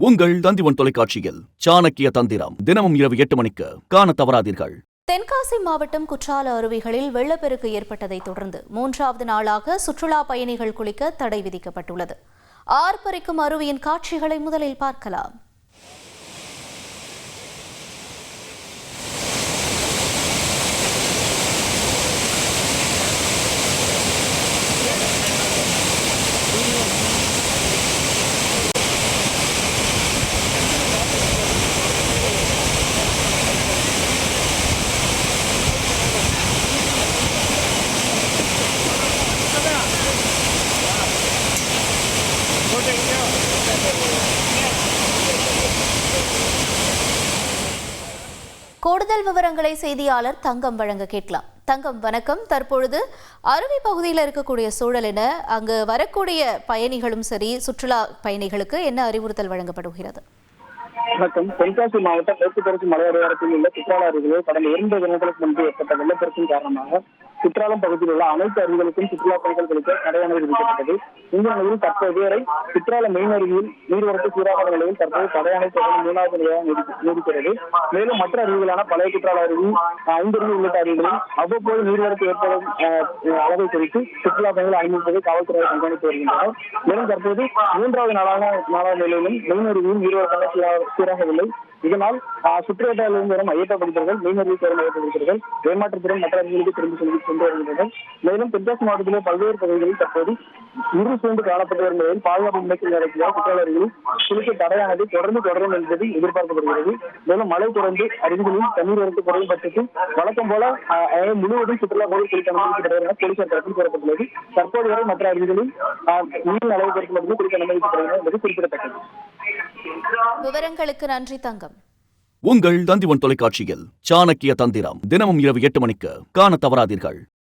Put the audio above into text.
உங்கள் தந்திவன் தொலைக்காட்சியில் சாணக்கிய தந்திரம். தினமும் இரவு எட்டு மணிக்கு காண தவறாதீர்கள். தென்காசி மாவட்டம் குற்றால அருவிகளில் வெள்ளப்பெருக்கு ஏற்பட்டதை தொடர்ந்து மூன்றாவது நாளாக சுற்றுலா பயணிகள் குளிக்க தடை விதிக்கப்பட்டுள்ளது. ஆர்ப்பரிக்கும் அருவியின் காட்சிகளை முதலில் பார்க்கலாம். கூடுதல் விவரங்களை செய்தியாளர் தங்கம் வழங்க கேட்கலாம். தங்கம் வணக்கம். தற்பொழுது அருவி பகுதியில் இருக்கக்கூடிய சூழல் என அங்கு வரக்கூடிய பயணிகளும் சரி சுற்றுலா பயணிகளுக்கு என்ன அறிவுறுத்தல் வழங்கப்படுகிறது? வணக்கம். தென்காசி மாவட்டம் மேற்கு தொடர்ச்சி மலையடிவாரத்தில் உள்ள குற்றால அருவிகளில் கடந்த இரண்டு தினங்களுக்கு முன்பு ஏற்பட்ட வெள்ளப்பெருக்கின் காரணமாக குற்றாலம் பகுதியில் உள்ள அனைத்து அருவிகளுக்கும் சுற்றுலா பயணிகள் குளிக்க தடையானது விதிக்கப்பட்டது. இந்த நிலையில் தற்போது வரை குற்றால மெயின் அருவியில் நீர்வரத்து சீராக நிலையில் தற்போது தடையானை தொடர்ந்து மூணாவது நிலையாக நீடிக்கிறது. மேலும் மற்ற அருவிகளான பழைய குற்றால அருவி ஐந்தருவி உள்ளிட்ட அருவிகளில் அவ்வப்போது நீர்வரத்து ஏற்படும் அளவை குறித்து சுற்றுலா பயணிகள் அனுமதிப்பதை காவல்துறை கண்காணித்து வருகின்றனர். மேலும் தற்போது மூன்றாவது நாளான நாளாவது நிலையிலும் மெயின் அருவியில் நீர்வரத்தாக சீராக சீராகவில்லை. இதனால் ஆஹ், சுற்றுவட்டாரிலிருந்து வரும் ஐயப்ப பக்தர்கள் மெயின் அருவி சேரும் ஐயப்ப பக்தர்கள் ஏமாற்றத்துடன் மற்ற அருவிகளுக்கு திரும்பி சென்று சென்று வருகின்றனர். மேலும் தென்காசி மாவட்டத்திலே பல்வேறு பகுதிகளில் தற்போது இரு சூழ்ந்து காணப்பட்டு வரும் நிலையில் பாதுகாப்பு முன்னெச்சரிக்கை நடத்திய குற்றால குளிக்க தடையானது தொடர்ந்து தொடரும் என்பது எதிர்பார்க்கப்படுகிறது. மேலும் மழை தொடர்ந்து அருகிலும் தண்ணீர் வரத்து குறையும் பட்சத்தில் வழக்கம் போல முழுவதும் சுற்றுலா போய் குளிக்க அனுமதிக்கப்படுகிறது என போலீசார் தரப்பில் கூறப்பட்டுள்ளது. தற்போது வரை மற்ற அருகிலும் ஆஹ், நீரின் அளவு பொறுத்து மட்டுமே குளிக்க அனுமதிக்கப்படுகிறது என்பது குறிப்பிடத்தக்கது. விவரங்களுக்கு நன்றி தங்கம். உங்கள் தந்திவன் தொலைக்காட்சியில் சாணக்கிய தந்திரம் தினமும் இரவு எட்டு மணிக்கு காண தவறாதீர்கள்.